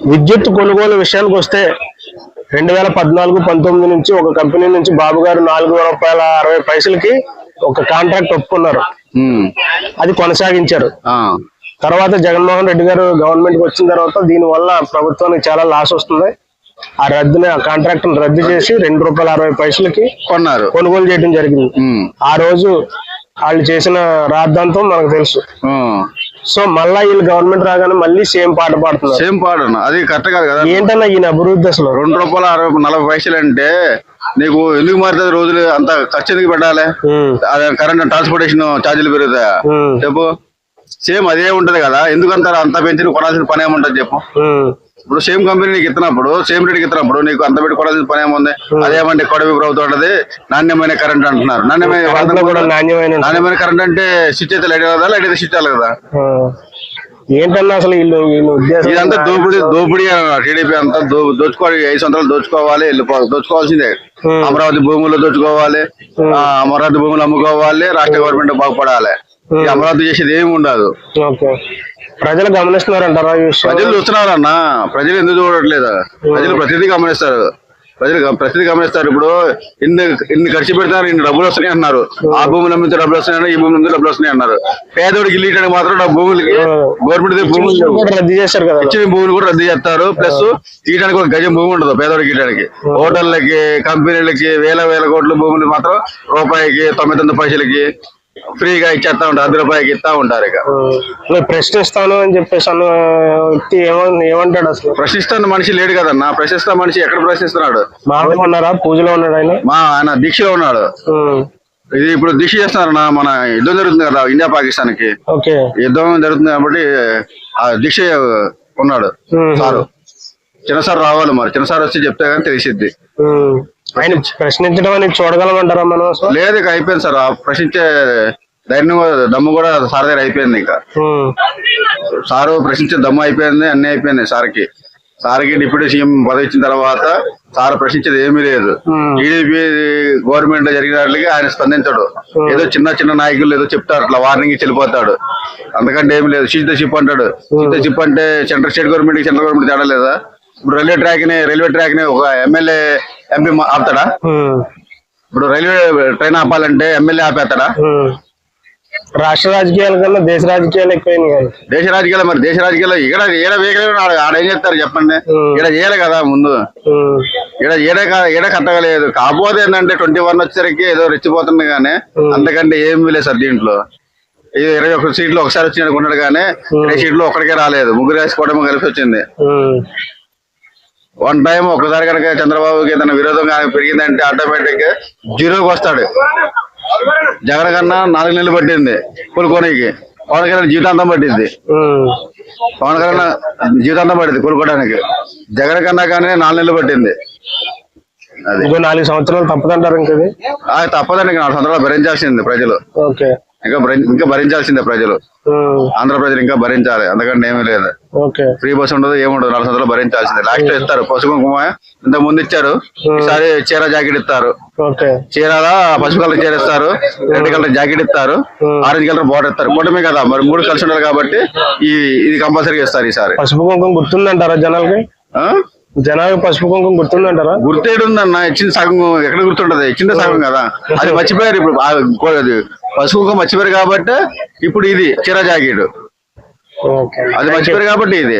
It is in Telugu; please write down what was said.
విద్యుత్ కొనుగోలు విషయానికి వస్తే రెండు వేల పద్నాలుగు పంతొమ్మిది నుంచి ఒక కంపెనీ నుంచి బాబు గారు నాలుగు రూపాయల అరవై పైసలకి ఒక కాంట్రాక్ట్ ఒప్పుకున్నారు. అది కొనసాగించారు. తర్వాత జగన్మోహన్ రెడ్డి గారు గవర్నమెంట్ వచ్చిన తర్వాత దీని వల్ల ప్రభుత్వానికి చాలా లాస్ వస్తుంది ఆ రద్దుని ఆ కాంట్రాక్ట్ రద్దు చేసి రెండు రూపాయల అరవై పైసలకి కొన్నారు కొనుగోలు చేయడం జరిగింది. ఆ రోజు వాళ్ళు చేసిన రాద్ధాంతం మనకు తెలుసు. సో మళ్ళా వీళ్ళు గవర్నమెంట్ రాగానే మళ్ళీ సేమ్ పాట పాడుతున్నారు. సేమ్ పాడను అది కరెక్ట్ కాదు కదా. ఏంటన్నా ఈయన అభివృద్ధి అసలు? రెండు రూపాయల అరవై నలభై పైసలు అంటే నీకు ఎందుకు మారుతుంది రోజులు? అంత ఖర్చు ఎందుకు పెట్టాలి? కరెంట్ ట్రాన్స్పోర్టేషన్ ఛార్జీలు పెరుగుతాయా? చెప్పు. సేమ్ అదే ఉంటది కదా. ఎందుకంత అంత పెంచి కొనాల్సిన పని ఏముంటది చెప్పు. ఇప్పుడు సేమ్ కంపెనీ నీకు ఇస్తున్నప్పుడు సేమ్ రేట్కి ఇస్తున్నప్పుడు నీకు అంత పెట్టి కొనాల్సిన పని ఏముంది? అదేమంటే కొడవి ప్రభుత్వం ఉంటది నాణ్యమైన కరెంట్ అంటున్నారు. నాణ్యమైన నాణ్యమైన కరెంట్ అంటే స్విచ్ అయితే లైట్ కదా లైట్ అయితే స్విచ్ కదా ఏంటన్నా అసలు వీళ్ళు ఉద్దేశం ఇదంతా దోపిడీ దోపిడీ టీడీపీ అంతా దోచుకోవాలి ఐదు సంవత్సరాలు దోచుకోవాలి వెళ్ళిపోవాలి దోచుకోవాల్సిందే. అమరావతి భూములు దోచుకోవాలి ఆ, అమరావతి భూములు అమ్ముకోవాలి రాష్ట్ర గవర్నమెంట్ బాగుపడాలి. అమరావతి చేసేది ఏమి ఉండదు. ప్రజలు గమనిస్తున్నారంటారా ప్రజలు చూస్తున్నారన్న. ప్రజలు ఎందుకు చూడట్లేదు? ప్రజలు ప్రతిదీ గమనిస్తారు. ప్రజలు ప్రతిదీ గమనిస్తారు. ఇప్పుడు ఇన్ని ఇన్ని ఖర్చు పెడతారు ఇన్ని డబ్బులు వస్తున్నాయి అన్నారు. ఆ భూములు అమ్మితే డబ్బులు వస్తున్నాయి ఈ భూములు డబ్బులు వస్తున్నాయి అన్నారు. పేదోడికి ఇల్లు మాత్రం భూములకి గవర్నమెంట్ భూములు రద్దు కదా. ఇచ్చిన భూములు కూడా రద్దు చేస్తారు. ప్లస్ తీయడానికి ఒక గజం భూమి ఉండదు పేదోడికి ఇవ్వడానికి హోటళ్ళకి కంపెనీలకి వేల వేల కోట్ల భూములు మాత్రం రూపాయికి తొమ్మిది తొమ్మిది పైసలకి ఫ్రీగా ఇచ్చేస్తా ఉంటారు అర్ధ రూపాయికి ఇస్తా ఉంటారు ఇక. నేను ప్రశ్నిస్తాను అని చెప్పేసి అన్న వ్యక్తి ఏమన్ ఏమంటాడు అసలు? ప్రశ్నిస్తున్న మనిషి లేడు కదన్నా ప్రశ్నిస్తున్న మనిషి ఎక్కడ ప్రశ్నిస్తున్నాడు? మామూలుగా ఉన్నారా? పూజలో ఉన్నాడు ఆయన? మా ఆయన దీక్షలో ఉన్నాడు. ఇది ఇప్పుడు దీక్ష చేస్తున్నారన్న మన యుద్ధం జరుగుతుంది కదా ఇండియా పాకిస్తాన్కి యుద్ధం జరుగుతుంది కాబట్టి ఆ దీక్ష ఉన్నాడు. సారు. చిన్న సార్ రావాలి మరి. చిన్న సార్ వచ్చి చెప్తే కానీ తెలిసిద్ది. ఆయన ప్రశ్నించడం అనేది చూడగలమంటారా మనం? అసలు లేదు ఇక అయిపోయింది సార్. ఆ ప్రశ్నించే ధైర్యం కూడా- దమ్ము కూడా సార్ దగ్గర అయిపోయింది ఇంకా. ఉమ్, సారు ప్రశ్నించే దమ్ము అయిపోయింది అన్ని అయిపోయింది సార్కి. సార్కి డిప్యూటీ సీఎం పదవి ఇచ్చిన తర్వాత సార్ ప్రశ్నించేది ఏమీ లేదు. టీడీపీ గవర్నమెంట్ జరిగిన వాటికి ఆయన స్పందించడు. ఏదో చిన్న చిన్న నాయకులు ఏదో చెప్తారు అట్లా వార్నింగ్ ఇచ్చి వెళ్ళిపోతాడు. అంతకంటే ఏమి లేదు. షీట్ షిప్ అంటాడు. షీట్ షిప్ అంటే central state government central government తేడా లేదా? ఇప్పుడు రైల్వే ట్రాక్ని రైల్వే ట్రాక్ని ఒక ఎమ్మెల్యే ఎంపీ ఆపుతాడా? ఇప్పుడు రైల్వే ట్రైన్ ఆపాలంటే ఎమ్మెల్యే ఆపేస్తాడా. రాష్ట్ర రాజకీయాల కన్నా దేశ రాజకీయాలు ఎక్కువైనాయి కదా దేశ రాజకీయాలు మరి దేశ రాజకీయాలు ఇక్కడ ఏడ వేయగలిగిన ఆడ ఏం చెప్తారు చెప్పండి. ఇక్కడ చేయాలి కదా ముందు. ఈడ ఏడ ఈడ కట్టగలేదు. కాకపోతే ఏంటంటే ట్వంటీ వన్ వచ్చేసరికి ఏదో రెచ్చిపోతుంది కానీ అంతకంటే ఏం లేదు సార్ దీంట్లో. ఇరవై ఒక సీట్లు ఒకసారి వచ్చినట్టు ఉన్నాడు కానీ ఇరవై సీట్లు ఒక్కడికే రాలేదు. ముగ్గురు వేసుకోవడం కలిసి వచ్చింది. వన్ టైం ఒకసారి కనుక చంద్రబాబుకి ఏదైనా విరోధం కానీ పెరిగిందంటే ఆటోమేటిక్గా జీరోకి వస్తాడు. జగన్ కన్నా నాలుగు నెలలు పట్టింది కోలుకోనికి. పవన్ కళ్యాణ్ జీవితాంతం పట్టింది. పవన్ కళ్యాణ్ జీవితాంతం పట్టింది కోలుకోవడానికి. జగన్ కన్నా కానీ నాలుగు నెలలు పట్టింది. ఇంకో నాలుగు సంవత్సరాలు తప్పదంటారు ఇంక తప్పదండి ఇంకా నాలుగు సంవత్సరాలు భరించాల్సింది ప్రజలు. ఇంకా ఇంకా భరించాల్సిందే ప్రజలు. ఆంధ్ర ప్రజలు ఇంకా భరించాలి అందుకంటే ఏమీ లేదు. ఫ్రీ బస్ ఉండదు ఏముండదు నాలుగు సంవత్సరాలు భరించాల్సిందే. లాస్ట్ ఇస్తారు పసుపు కుంకుమ. ఇంత ముందు ఇచ్చారు ఈసారి చీర జాకెట్ ఇస్తారు. చీరాల పసుపు కలర్ చీర ఇస్తారు రెడ్ కలర్ జాకెట్ ఇస్తారు ఆరెంజ్ కలర్ బార్డర్ ఇస్తారు. కూటమి కదా మరి మూడు కలిసి ఉండాలి కాబట్టి ఈ ఇది కంపల్సరీగా ఇస్తారు ఈసారి. పసుపు కుంకుమ గుర్తుందంటారా జనాలకి? ఆ? జనాలకి పసుపు కుంకుమ గుర్తుందంటారా? గుర్తేడు ఉందన్న ఇచ్చిన సగం ఎక్కడ గుర్తుంటది? ఇచ్చిన సగం కదా. అది మర్చిపోయారు ఇప్పుడు పసుపు కుంకుమ మర్చిపోయారు కాబట్టి ఇప్పుడు ఇది చీర జాకెట్. అది మర్చిపోయారు కాబట్టి ఇది